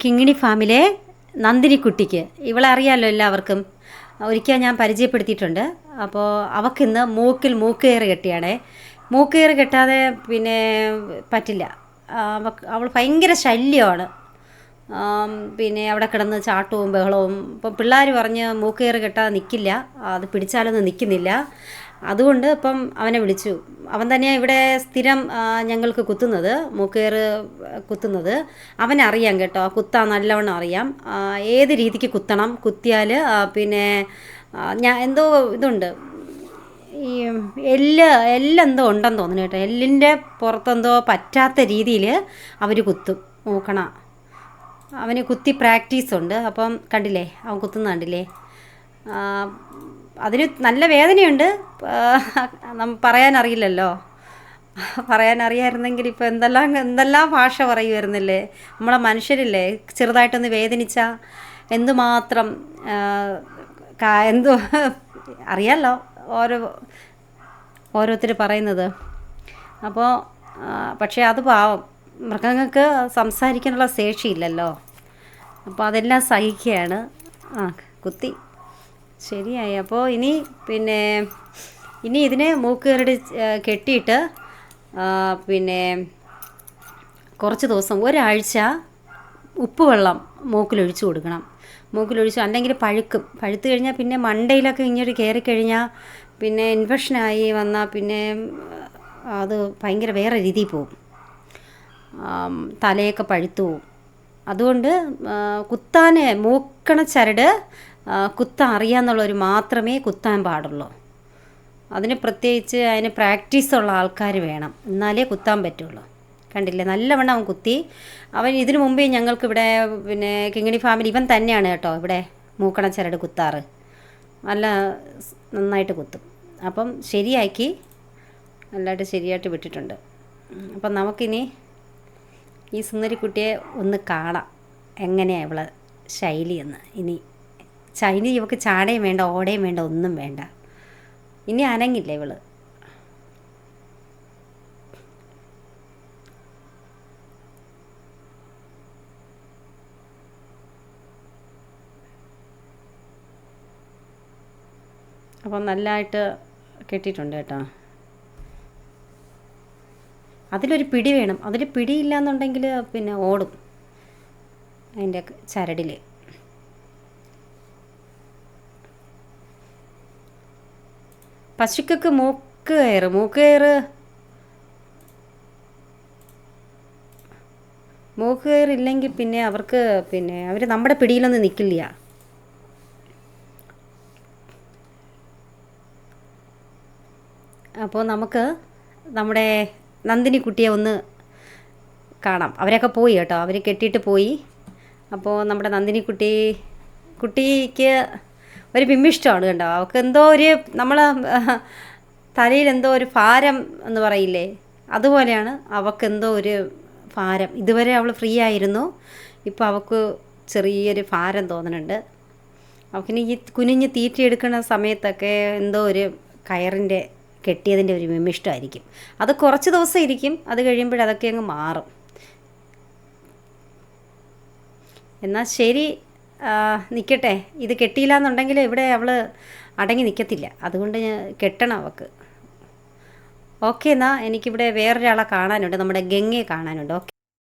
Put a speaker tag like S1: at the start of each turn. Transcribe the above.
S1: കിങ്ങിണി ഫാമിലെ നന്ദിനി കുട്ടിക്ക് ഇവളെ അറിയാമല്ലോ എല്ലാവർക്കും? ഒരിക്കൽ ഞാൻ പരിചയപ്പെടുത്തിയിട്ടുണ്ട്. അപ്പോൾ അവക്കിന്ന് മൂക്കിൽ മൂക്കേറ് കെട്ടിയാണേ. മൂക്കേറ് കെട്ടാതെ പിന്നെ പറ്റില്ല. അവൾ ഭയങ്കര ശല്യമാണ്. പിന്നെ അവിടെ കിടന്ന് ചാട്ടവും ബഹളവും. ഇപ്പം പിള്ളേർ പറഞ്ഞ് മൂക്കേറി കെട്ടാതെ നിൽക്കില്ല അത് പിടിച്ചാലൊന്നും നിൽക്കുന്നില്ല അതുകൊണ്ട് ഇപ്പം അവനെ വിളിച്ചു. അവൻ തന്നെയാണ് ഇവിടെ സ്ഥിരം ഞങ്ങൾക്ക് കുത്തുന്നത് മൂക്കേറ് കുത്തുന്നത്. അവനറിയാം കേട്ടോ. കുത്താൻ നല്ലവണ്ണം അറിയാം. ഏത് രീതിക്ക് കുത്തണം കുത്തിയാൽ പിന്നെ ഞാൻ എന്തോ ഇതുണ്ട്. ഈ എല്ല് എല്ലെന്തോ ഉണ്ടെന്ന് തോന്നുന്നു കേട്ടോ. എല്ലിന്റെ പുറത്തെന്തോ പറ്റാത്ത രീതിയിൽ അവർ കുത്തും. നോക്കണ. അവന് കുത്തി പ്രാക്ടീസ് ഉണ്ട്. അപ്പം കണ്ടില്ലേ? അവൻ കുത്തുന്ന കണ്ടില്ലേ? അതിന് നല്ല വേദനയുണ്ട്. പറയാനറിയില്ലല്ലോ പറയാനറിയായിരുന്നെങ്കിൽ ഇപ്പോൾ എന്തെല്ലാം എന്തെല്ലാം ഭാഷ പറയുമായിരുന്നില്ലേ? നമ്മളെ മനുഷ്യരില്ലേ? ചെറുതായിട്ടൊന്ന് വേദനിച്ചാൽ എന്തുമാത്രം എന്തു അറിയാമല്ലോ ഓരോ ഓരോരുത്തർ പറയുന്നത്. അപ്പോൾ പക്ഷേ അത് പാവം. മൃഗങ്ങൾക്ക് സംസാരിക്കാനുള്ള ശേഷിയില്ലല്ലോ. അപ്പോൾ അതെല്ലാം സഹിക്കുകയാണ്. ആ കുത്തി. ശരിയായി. അപ്പോൾ ഇനി പിന്നെ ഇനി ഇതിനെ മൂക്കുകാരുടെ കെട്ടിയിട്ട് പിന്നെ കുറച്ച് ദിവസം ഒരാഴ്ച ഉപ്പുവെള്ളം മൂക്കിലൊഴിച്ചു കൊടുക്കണം. മൂക്കിലൊഴിച്ചു അല്ലെങ്കിൽ പഴുക്കും. പഴുത്ത് കഴിഞ്ഞാൽ പിന്നെ മണ്ടയിലൊക്കെ ഇങ്ങോട്ട് കയറി കഴിഞ്ഞാൽ പിന്നെ ഇൻഫെക്ഷനായി വന്നാൽ പിന്നെ അത് ഭയങ്കര വേറെ രീതിയിൽ ആം, തലയൊക്കെ പഴുത്തു പോവും. അതുകൊണ്ട് കുത്താനെ മൂക്കണ ചരട് കുത്ത കുത്താൻ അറിയാമെന്നുള്ളവർ മാത്രമേ കുത്താൻ പാടുള്ളൂ. അതിന് പ്രത്യേകിച്ച് അതിന് പ്രാക്ടീസുള്ള ആൾക്കാർ വേണം. എന്നാലേ കുത്താൻ പറ്റുള്ളൂ. കണ്ടില്ലേ? നല്ലവണ്ണം അവൻ കുത്തി. അവൻ ഇതിനു മുമ്പേ ഞങ്ങൾക്കിവിടെ പിന്നെ കിങ്ങിണി ഫാമിലി ഇവൻ തന്നെയാണ് കേട്ടോ ഇവിടെ മൂക്കണ ചരട് കുത്താറ്. നല്ല നന്നായിട്ട് കുത്തും. അപ്പം ശരിയാക്കി. നല്ലതായിട്ട് ശരിയായിട്ട് വിട്ടിട്ടുണ്ട്. അപ്പം നമുക്കിനി ഈ സുന്ദരിക്കുട്ടിയെ ഒന്ന് കാണാം. എങ്ങനെയാണ് ഇവളെ ശൈലിയെന്ന് ഇനി ചൈനി ഇവക്ക് ചാടയും വേണ്ട ഓടയും വേണ്ട ഒന്നും വേണ്ട. ഇനി അനങ്ങില്ല ഇവൾ. അപ്പം നല്ലതായിട്ട് കെട്ടിയിട്ടുണ്ട് കേട്ടോ. അതിലൊരു പിടി വേണം. അതിൽ പിടിയില്ല എന്നുണ്ടെങ്കിൽ പിന്നെ ഓടും. അതിന്റെ ചരടിൽ പശുക്കൾക്ക് മൂക്ക് കയറ് മൂക്ക് കയറ് മൂക്ക് കയറില്ലെങ്കിൽ പിന്നെ അവർക്ക് പിന്നെ അവർ നമ്മുടെ പിടിയിലൊന്നും നിൽക്കില്ല അപ്പോൾ നമുക്ക് നമ്മുടെ നന്ദിനി കുട്ടിയെ ഒന്ന് കാണാം. അവരൊക്കെ പോയി കേട്ടോ. അവർ കെട്ടിയിട്ട് പോയി. അപ്പോൾ നമ്മുടെ നന്ദിനി കുട്ടി കുട്ടിക്ക് ഒരു ബിംബിഷ്ടമാണ് കേട്ടോ അവൾക്ക് എന്തോ ഒരു നമ്മൾ തലയിൽ എന്തോ ഒരു ഭാരം എന്ന് പറയില്ലേ? അതുപോലെയാണ് അവൾക്ക് എന്തോ ഒരു ഭാരം. ഇതുവരെ അവൾ ഫ്രീ ആയിരുന്നു. ഇപ്പോൾ അവൾക്ക് ചെറിയൊരു ഭാരം തോന്നുന്നുണ്ട്. അവക്കിനി ഈ കുനിഞ്ഞ് തീറ്റയെടുക്കുന്ന സമയത്തൊക്കെ എന്തോ ഒരു കയറിന്റെ കെട്ടിയതിന്റെ ഒരു വിമിഷ്ടമായിരിക്കും. അത് കുറച്ച് ദിവസം ഇരിക്കും അത് കഴിയുമ്പോൾ അതൊക്കെ അങ്ങ് മാറും. എന്നാൽ ശരി നിൽക്കട്ടെ ഇത് കെട്ടിയില്ല എന്നുണ്ടെങ്കിൽ ഇവിടെ അവൾ അടങ്ങി നിൽക്കത്തില്ല അതുകൊണ്ട് ഞാൻ കെട്ടണം അവൾക്ക് ഓക്കെ എന്നാൽ എനിക്കിവിടെ വേറൊരാളെ കാണാനുണ്ട്. നമ്മുടെ ഗംഗയെ കാണാനുണ്ട്. ഓക്കെ.